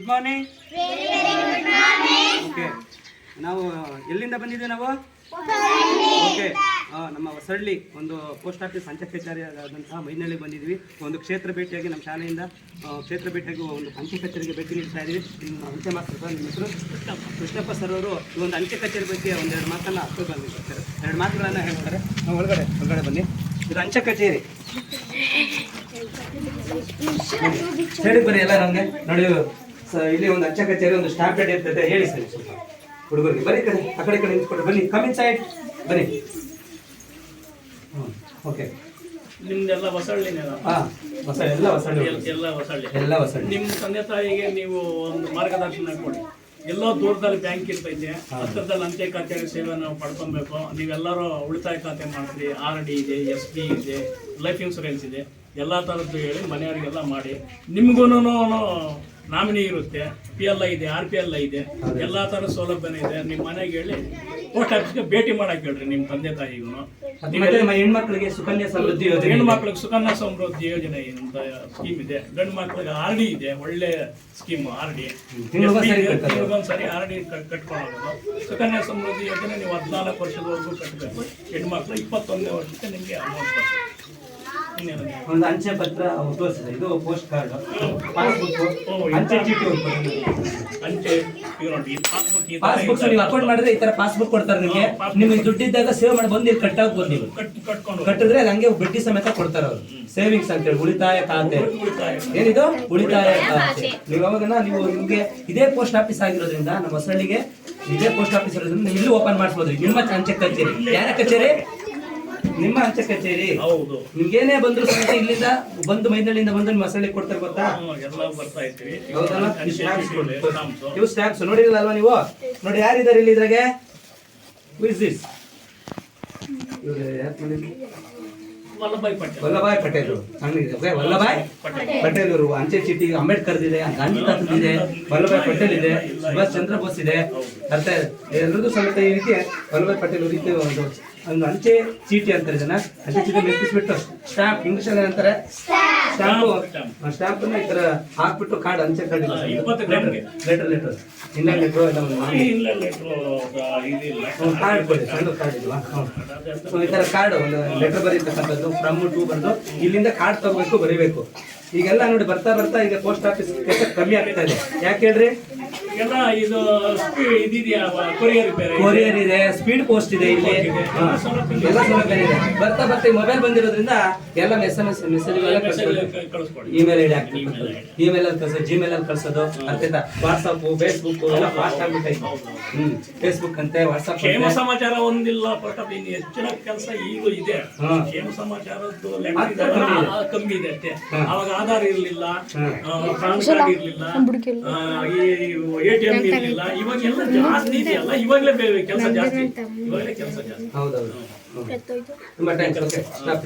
Good morning okay ನಾವು ಎಲ್ಲಿಂದ ಬಂದಿದ್ದೀವಿ ನಾವು? ಓಕೆ ನಮ್ಮ ಹೊಸಳ್ಳಿ ಒಂದು ಪೋಸ್ಟ್ ಆಫೀಸ್ ಅಂಚೆ ಕಚೇರಿ ಆದಂತಹ ಮೈನಳ್ಳಿ ಬಂದಿದ್ವಿ ಒಂದು ಕ್ಷೇತ್ರ ಭೇಟಿಯಾಗಿ ನಮ್ಮ ಶಾಲೆಯಿಂದ ಕ್ಷೇತ್ರ ಭೇಟಿಯಾಗಿ ಒಂದು ಅಂಚೆ ಕಚೇರಿಗೆ ಭೇಟಿ ನೀಡ್ತಾ ಇದ್ದೀವಿ. ನಿಮ್ಮ ಅಂಚೆ ಮಾಸ್ಟರ್ ಸರ್ ನಿಮ್ಮ ಹೆಸರು? ಕೃಷ್ಣಪ್ಪ. ಸರ್ ಅವರು ಈ ಒಂದು ಅಂಚೆ ಕಚೇರಿ ಬಗ್ಗೆ ಒಂದೆರಡು ಮಾತನ್ನು ಹತ್ತು ಬಂದಿದ್ದಾರೆ. ಸರ್ ಎರಡು ಮಾತುಗಳನ್ನು ಹೇಳ್ತಾರೆ. ನಾವು ಒಳಗಡೆ ಒಳಗಡೆ ಬನ್ನಿ. ಇದು ಅಂಚೆ ಕಚೇರಿ ಹೇಳಿ ಬನ್ನಿ ಎಲ್ಲ ನಮಗೆ ನೋಡಿ ಇಲ್ಲಿ ಒಂದು ಅಂಚೆ ಕಚೇರಿ ಒಂದು ಸ್ಟಾಂಪ್ ಪ್ಯಾಡ್ ಇರ್ತದೆ. ಹೇಳಿ ಸರ್. ಸ್ವಲ್ಪ ಹುಡುಗರಿಗೆ. ಬನ್ನಿ ಕಡೆ ಆ ಕಡೆ ಕಡೆ ನಿಂತ್ಕೊಂಡು ಬನ್ನಿ ಕಮಿನ್ ಸೈಡ್ ಬನ್ನಿ. ಓಕೆ ನಿಮ್ದೆಲ್ಲ ಹೊಸಳ್ಳಿನೇ ಹಾಂ ಹೊಸ ಎಲ್ಲ ಹೊಸಳ್ಳಿ ಎಲ್ಲ ಹೊಸಳ್ಳಿ. ಎಲ್ಲ ಹೊಸಳ್ಳಿ. ನಿಮ್ಮ ತಂದೆ ತಾಯಿಗೆ ನೀವು ಒಂದು ಮಾರ್ಗದರ್ಶನ ಕೊಡಿ. ಎಲ್ಲೋ ದೂರದಲ್ಲಿ ಬ್ಯಾಂಕ್ ಇರ್ತೈತೆ. ಹತ್ತಿರದಲ್ಲಿ ಅಂಚೆ ಖಾತೆ ಸೇವೆ ನಾವು ಪಡ್ಕೊಬೇಕು. ನೀವೆಲ್ಲರೂ ಉಳಿತಾಯ ಖಾತೆ ಮಾಡ್ತೀರಿ. ಆರ್ ಡಿ ಇದೆ ಎಸ್ ಡಿ ಇದೆ ಲೈಫ್ ಇನ್ಸೂರೆನ್ಸ್ ಇದೆ. ಎಲ್ಲ ಥರದ್ದು ಹೇಳಿ ಮನೆಯವರಿಗೆಲ್ಲ ಮಾಡಿ. ನಿಮ್ಗೂ ನಾಮಿನಿ ಇರುತ್ತೆ ಪಿ ಎಲ್ ಐ ಇದೆ ಆರ್ ಪಿ ಎಲ್ ಐ ಇದೆ ಎಲ್ಲ ಥರ ಸೌಲಭ್ಯನೂ ಇದೆ. ನಿಮ್ಮ ಮನೆಗೆ ಹೇಳಿ ಪೋಸ್ಟ್ ಆಫೀಸ್ಗೆ ಭೇಟಿ ಮಾಡಕ್ಕೆ ಹೇಳ್ರಿ ನಿಮ್ಮ ತಂದೆ ತಾಯಿಗೂ. ಹೆಣ್ಮಕ್ಳಿಗೆ ಸುಕನ್ಯಾ ಸಮೃದ್ಧಿ ಯೋಜನೆ ಹೆಣ್ಮಕ್ಳಿಗೆ ಸುಕನ್ಯಾ ಸಮೃದ್ಧಿ ಯೋಜನೆ ಅಂತ ಸ್ಕೀಮ್ ಇದೆ. ಗಂಡು ಮಕ್ಳಿಗೆ ಆರ್ ಡಿ ಇದೆ ಒಳ್ಳೆ ಸ್ಕೀಮ್ ಆರ್ ಡಿ. ಒಂದ್ಸರಿ. ಸರಿ ಆರ್ ಡಿ ಕಟ್ಕೊಳ್ಳೋದು ಸುಕನ್ಯಾ ಸಮೃದ್ಧಿ ಯೋಜನೆ ನೀವು ಹದಿನಾಲ್ಕು ವರ್ಷದವರೆಗೂ ಕಟ್ಟಬೇಕು ಹೆಣ್ಮಕ್ಳು ಇಪ್ಪತ್ತೊಂದನೇ ವರ್ಷಕ್ಕೆ ನಿಮಗೆ ಅಮೌಂಟ್ ಬರ್ತದೆ ಒಂದು ಅಂಚೆ ಪತ್ರ ತೋರಿಸಿದೆ. ಇದು ಪೋಸ್ಟ್ ಕಾರ್ಡ್ ಪಾಸ್ಬುಕ್ ಅಂಚೆ ಚೀಟಿ ಅಂಚೆ ಪಾಸ್ಬುಕ್ ನೀವು ಅಕೌಂಟ್ ಮಾಡಿದ್ರೆ ಈ ತರ ಪಾಸ್ಬುಕ್ ಕೊಡ್ತಾರೆ ನಿಮಗೆ. ನಿಮಗೆ ದುಡ್ಡಿದ್ದಾಗ ಸೇವ್ ಮಾಡಿ ಬಂದು ಇಲ್ಲಿ ನೀವು. ಕಟ್ ಕಟ್ಕೊಂಡು ಕಟ್ಟಿದ್ರೆ ಅಲ್ಲಿ ಹಂಗೆ ಬಡ್ಡಿ ಸಮೇತ ಕೊಡ್ತಾರೆ ಅವರು. ಸೇವಿಂಗ್ಸ್ ಅಂತೇಳಿ ಉಳಿತಾಯ ಖಾತೆ. ಏನಿದು? ಉಳಿತಾಯ ಖಾತೆ. ನೀವು ಅವಾಗ ನೀವು ನಿಮಗೆ ಇದೇ ಪೋಸ್ಟ್ ಆಫೀಸ್ ಆಗಿರೋದ್ರಿಂದ ನಮ್ಮ ಹೊಸಳ್ಳಿಗೆ ಇದೇ ಪೋಸ್ಟ್ ಆಫೀಸ್ ಇರೋದ್ರಿಂದ ನೀವು ಇಲ್ಲಿ ಓಪನ್ ಮಾಡಿಸ್ಬೋದು. ನಿಮ್ಮ ಅಂಚೆ ಕಚೇರಿ. ಯಾರ ಕಚೇರಿ? ನಿಮ್ಮ ಅಂಚೆ ಕಚೇರಿ. ಹೌದು. ನಿಮ್ಗೇನೇ ಬಂದ್ರು ಸಮೇತ ಇಲ್ಲಿಂದ ಬಂದು ಮೈದಳಿಂದ ಬಂದು ನಿಮ್ಮ ಕೊಡ್ತಾರೆ ಗೊತ್ತಾ? ಎಲ್ಲ ಬರ್ತಾ ಹೌದಲ್ಲ. ಇವು ಸ್ಟ್ಯಾಂಪ್ಸ್ ನೋಡಿರಲ್ಲ ಅಲ್ವಾ ನೀವು ನೋಡಿ ಯಾರಿದ್ದಾರೆ ಇಲ್ಲಿ ಇದ್ರಾಗೆ? Is this Vallabhbhai Patel. Vallabhbhai Patel. Vallabhbhai Patel. ಅವರು ಅಂಚೆ ಚೀಟಿ ಅಂಬೇಡ್ಕರ್ ಇದೆ ಗಾಂಧಿ ತಾತದ್ ಇದೆ ವಲ್ಲಭಾಯ್ ಪಟೇಲ್ ಇದೆ ಸುಭಾಷ್ ಚಂದ್ರ ಬೋಸ್ ಇದೆ. ಅರ್ಥ ಎಲ್ರಿಗೂ ಸಮೇತ ಈ ರೀತಿ ವಲ್ಲಭಾಯ್ ಪಟೇಲ್ ರೀತಿ ಒಂದು ಒಂದು ಅಂಚೆ ಚೀಟಿ ಅಂತಾರೆ ಇದನ್ನ ಅಂಚೆ ಚೀಟಿ ಮೆತ್ತಿಸ್ಬಿಟ್ಟು ಸ್ಟಾಂಪ್ ಇಂಗ್ಲಿಷ್ ಅಲ್ಲಿ ಅಂತಾರೆ. ಸ್ಟಾಂಪ್ ಸ್ಟಾಂಪ್ ಈ ತರ ಹಾಕ್ಬಿಟ್ಟು ಕಾರ್ಡ್ ಅಂಚೆ ಕಾರ್ಡ್. Letter letter. ಇಲ್ಲ ಲೆಟ್ರು ಒಂದು ಕಾರ್ಡ್ ಕೊಡಿ ಸಣ್ಣ ಕಾರ್ಡ್ ಇಲ್ವಾ? ಈ ತರ ಕಾರ್ಡ್ ಒಂದು ಲೆಟರ್ ಬರೀತಕ್ಕಂಥದ್ದು ಫ್ರಮ್ ಟು ಬರೆದು ಇಲ್ಲಿಂದ ಕಾರ್ಡ್ ತಗೋಬೇಕು ಬರೀಬೇಕು. ಈಗೆಲ್ಲ ನೋಡಿ ಬರ್ತಾ ಬರ್ತಾ ಈಗ ಪೋಸ್ಟ್ ಆಫೀಸ್ ಕೆಲಸ ಕಮ್ಮಿ ಆಗ್ತಾ ಇದೆ. ಯಾಕೆ ಹೇಳ್ರಿ? ಎಲ್ಲ ಇದು ಇದಿದೆಯಾ? ಕೊರಿಯರ್ ರಿಪೇರಿ ಕೊರಿಯರ್ ಇದೆ ಸ್ಪೀಡ್ ಪೋಸ್ಟ್ ಇದೆ ಇಲ್ಲಿ. ಹಾ. ಎಲ್ಲ ಸೌಲಭ್ಯ ಇದೆ. ಬರ್ತಾ ಬರ್ತಾ ಈ ಮೊಬೈಲ್ ಬಂದಿರೋದ್ರಿಂದ ಎಲ್ಲ ಮೆಸೇಜ್ ಮೆಸೇಜ್ ಕಳಿಸ್ಕೊಡಿ. ಇಮೇಲ್ ಐಡಿ ಹಾಕ್ಬೇಕು ಇಮೇಲ್ ಅಲ್ಲಿ ಕಳ್ಸೋದು ಜಿಮೇಲ್ ಅಲ್ಲಿ ಕಳ್ಸೋದು ಅರ್ಥಾಯ್ತಾ ವಾಟ್ಸಪ್ ಫೇಸ್ಬುಕ್ ಎಲ್ಲ ಫಾಸ್ಟ್ ಆಗ್ಬಿಟ್ಟೈತೆ. ಹ್ಮ್. ಫೇಸ್ಬುಕ್ ಅಂತೆ ವಾಟ್ಸಪ್ ಕ್ಷೇಮ ಸಮಾಚಾರ ಒಂದಿಲ್ಲ ಪ್ರತಾಪ್ ಇನ್ನು ಹೆಚ್ಚಿನ ಕೆಲಸ ಈಗ ಇದೆ. ಹಾ. ಕ್ಷೇಮ ಸಮಾಚಾರದ್ದು ಲೆಕ್ಕ ಕಮ್ಮಿ ಇದೆ. ಆ, ಕಮ್ಮಿ ಇದೆ ಅಷ್ಟೇ. ಹಾ. ಅವಾಗ ಆಧಾರ್ ಇರ್ಲಿಲ್ಲ ಹಾ. ಪಾನ್ ಕಾರ್ಡ್ ಇರ್ಲಿಲ್ಲ. ಆ, ಈ ಎ ಇರಲಿಲ್ಲ ಇವಾಗೆಲ್ಲ ಜಾಸ್ತಿ ಇದೆಯಲ್ಲ ಇವಾಗಲೇ ಕೆಲಸ ಜಾಸ್ತಿ. ಇವಾಗಲೇ ಕೆಲಸ ಜಾಸ್ತಿ. ಹೌದೌದು. ತುಂಬಾ ಥ್ಯಾಂಕ್ಸ್ ಓಕೆ ಸ್ಟಾಪ್